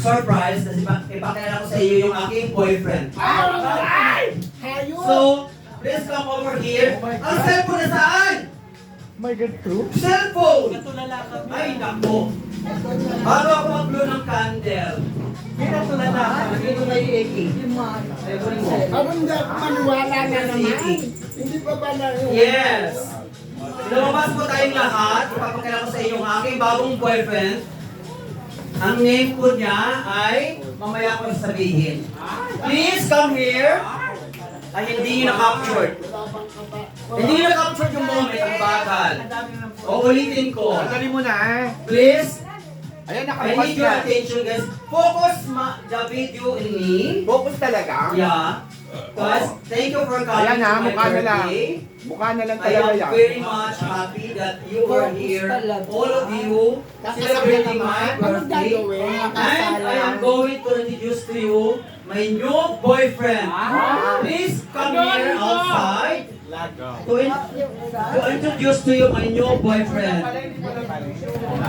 surprise kasi ipa- ipakilala ko sa iyo yung aking boyfriend. So, please come over here. Ang cellphone na saan? My God, true? Cellphone! Ay, nako. Bago ako mag-blow ng candle. Pinatulala ka. Dito na yung Eki. Ay, kunin mo. Ako maniwala na naman. Hindi pa ba na yung... Yes! Lumabas po tayong lahat. Ipapakilala ko sa iyo yung aking bagong boyfriend. Ang name po niya ay, mamaya ko sabihin. Please come here. Ay, hindi niyo na-captured. Hindi niyo na-captured yung moment, ang bagal. O, ulitin ko. Dali mo na eh. Please, Ayan, I nakabukas need your na. attention guys. Focus ma the video in me. Focus talaga? Yeah. Guys, thank you for coming Ayan to na, my mukha na lang. birthday. Mukha na lang I talaga am yan. very much happy that you are here, all of you, celebrating my birthday. And. I am going to introduce to you my new boyfriend. Please come here outside to, in- to introduce to you my new boyfriend.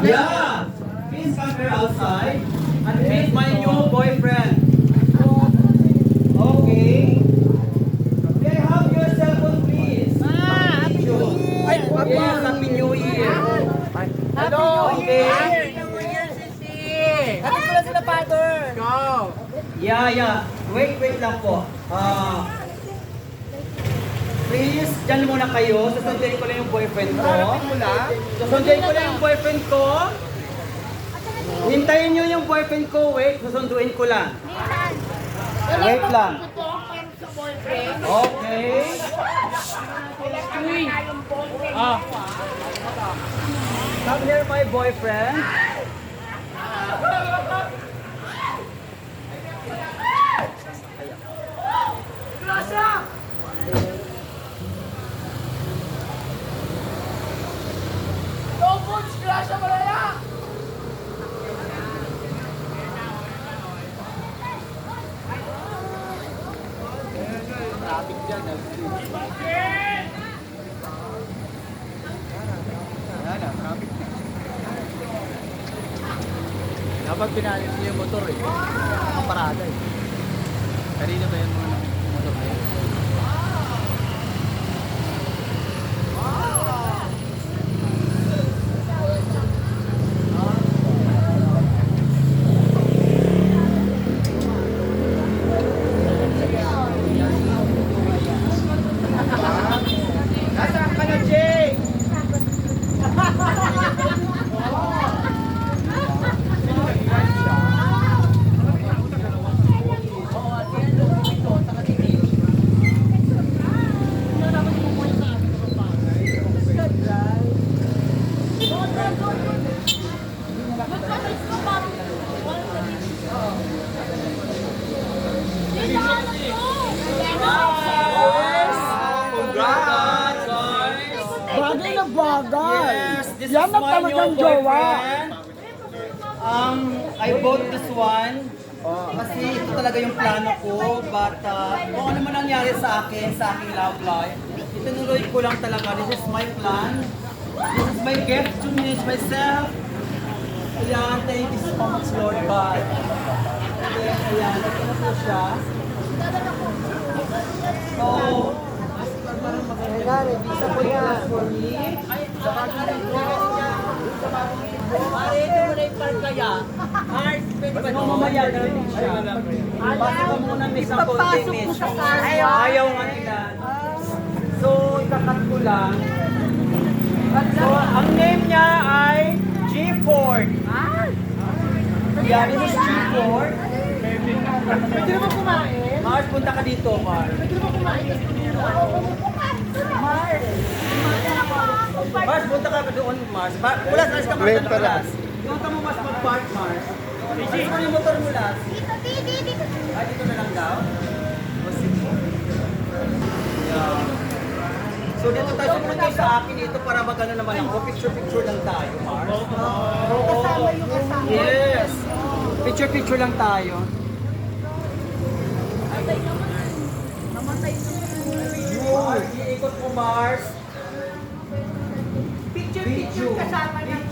Yeah, please come here outside and meet my new boyfriend. Okay. May I have your cell phone, please? Ah, Happy New Year. Ay, yes, Happy New Year. Hello, okay. Kapit ko lang sila, Father. Yeah, yeah. Wait, wait lang po. Ah. please, dyan muna kayo. Susundin ko lang yung boyfriend ko. Susundin ko lang yung boyfriend ko. Hintayin nyo yung boyfriend ko. Wait, susunduin ko lang. Wait lang. Okay. Come here, my boyfriend. Dapat pinalis niya yung motor eh. Nakaparada eh. Kanina ba yung mga motor na yun? Nasaan ka na, Jay? Congrats, guys! Bagay na bagay. Yes, this Yan my talagang new jowa. boyfriend. Um, I bought this one. Kasi ito talaga yung plano ko. But uh, kung ano man nangyari sa akin, sa aking love life, itinuloy ko lang talaga. This is my plan. This is my gift to me, myself. Ayan, thank you so much, Lord God. Ayan, ayan, ito na po siya. So, Ayan, ibisa ko yan. for me, ito mo na yung park kaya. Heart, pwede ba Ba't ito? mo mamaya darating siya? Basta ka muna miss ng konti sa kanya. Ayaw, ayaw nga nila. So, ikakat ko lang. So, ang name niya ay G Ford. Yeah, this is G Ford. Pwede naman kumain? Mars, punta ka dito, Mars. Pwede naman kumain? Mars, punta ka doon, Mars. Ba- Ulas, alis ka Mars. Ulas? Doon ka mo mas mag-park, Mars. Alis mo yung motor mo, Ulas. Ay, dito na lang daw? So dito tayo sumunod kayo sa akin dito para magano naman ako. Picture-picture lang tayo, Mars. Kasama yung kasama. Yes. Picture-picture lang tayo. Yun. Iikot mo, Mars. Picture-picture kasama ng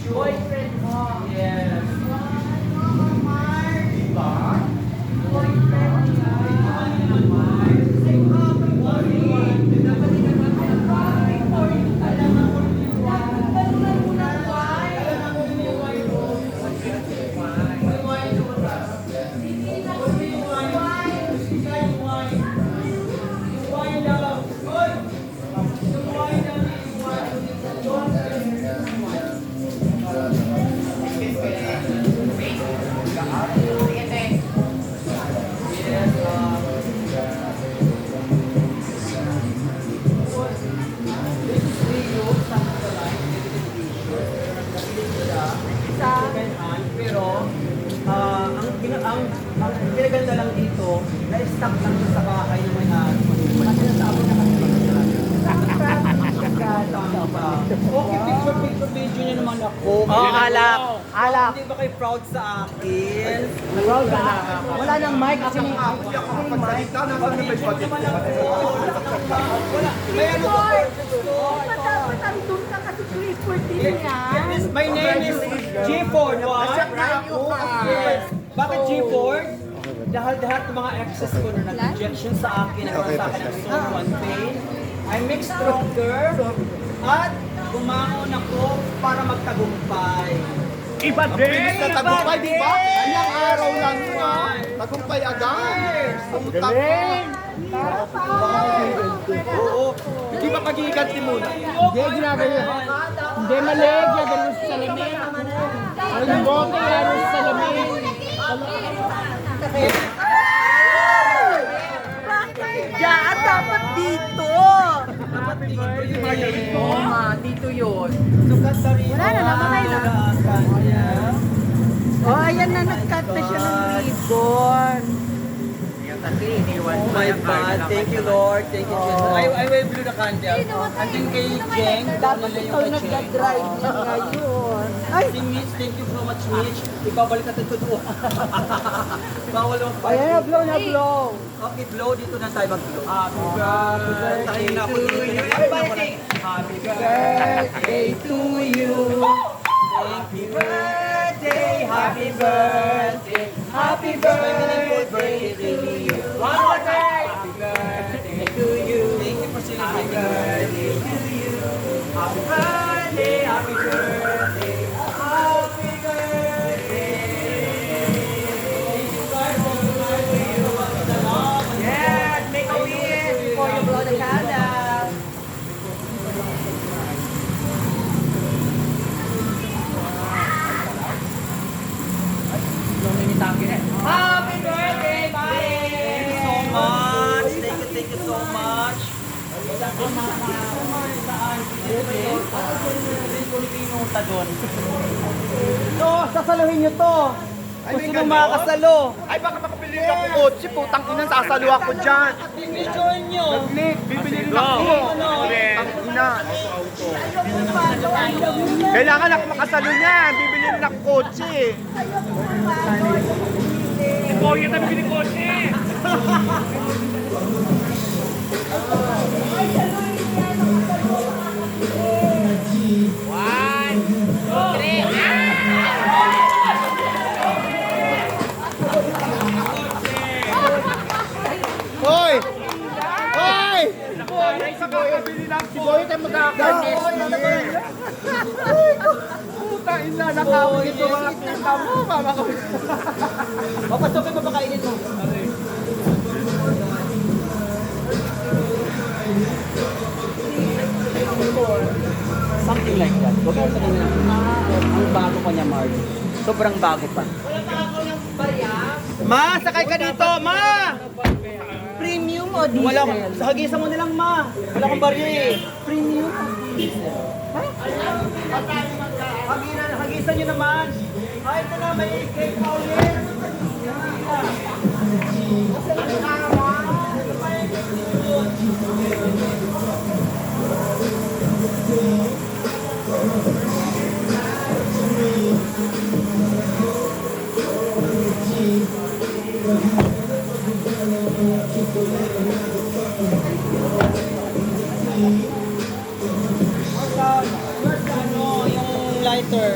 alak. Hindi ba kayo proud sa akin? Proud ka na. Wala nang mic kasi may Wala. May ano ko My name is G Ford. What? Yes. Bakit G Ford? Dahil lahat ng mga exes ko na nag-injection sa akin, nagkaroon sa akin ng so one pain, I make stronger at bumangon ako para magtagumpay. Iba din! Sa tagumpay, di ba? Ilang araw lang yun. Tagumpay agad. Pumunta ka. Oo. Hindi ba pagiganti muna? Hindi, ginagawa. Hindi, malig. Yan, sa salamin. Ang bote, yan, sa salamin. Diyan, dapat dito. Oo nga, dito yun. Wala na, namatay na. Oh, ayan na, nag-cut na siya ng ribbon. Oh my God. Thank you, Lord. Thank you, Jesus. I, I will blow the candle. Andun kay Jeng. Dapat ikaw yung kay Jeng. nagka-drive niya ngayon. Ay, Si Mitch, thank you so much, Mitch. Ibabalik natin ito doon. Bawal ang ayan na, blow na blow. Okay, blow. Dito na tayo mag-blow. Happy birthday to you. Happy birthday to Ito, sasaluhin nyo to. Gusto nyo makakasalo. Ay, baka makapili ka po kotse. Putang ina, sasalo ako dyan. Picture nyo. Nick, bibili rin ako. Putang ina. Kailangan ako makasalo niyan. Bibili rin ako kotse. Hoy! Si Boy tayo magkakakarnes. Puta ina, nakawin ito mga kita mo. Mama ko. Papasukin mo pakainin mo. Something like that. Huwag mo sabihin na, ang bago pa niya, Mark. Sobrang bago pa. Ma, sakay ka dito, ma! Diesel? Wala sa hagisan mo nilang, ma. Wala akong barya eh. Premium o diesel? Hagisan, hagisan nyo naman. Ay, ito na, may cake pa ulit. Lighter?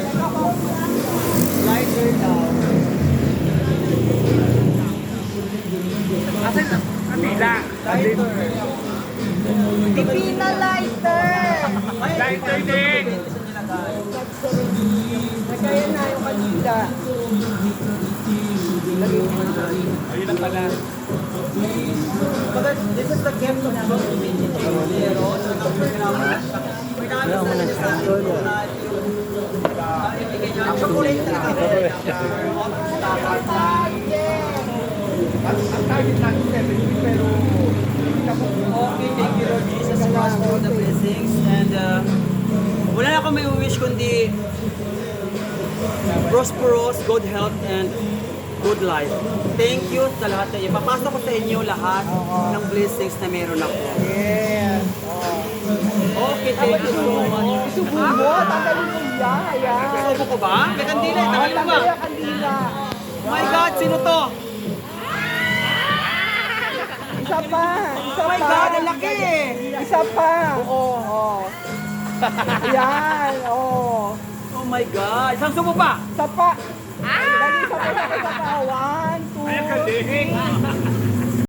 Lighter daw. Lighter. Pipina lighter! Lighter din! Kaya na yung kanila. But this is the gift of to me. Pero, so, Marami sa inyo sa akin po na yung ibigay niyo ang chocolate na Ang target natin 70 pero Okay, thank you Lord Jesus for the blessings. And wala na akong may wish kundi prosperous, good health, and good life. Thank you sa lahat na Ipapasok ko sa inyo lahat ng blessings na meron ako. Yes. Okay, thank you so much. Isubo mo, tanggalin mo yan. Isubo ko ba? May kandila, oh, mo ba? Tanggalin kandila. Oh my God, sino to? Isa pa. Isa oh my pa. God, ang laki eh. Isa pa. Oo. oo. Ayan, oo. Oh my God. Isang subo pa. Isa pa. Ah! Dali, isa pa. Isa pa. One, two, three.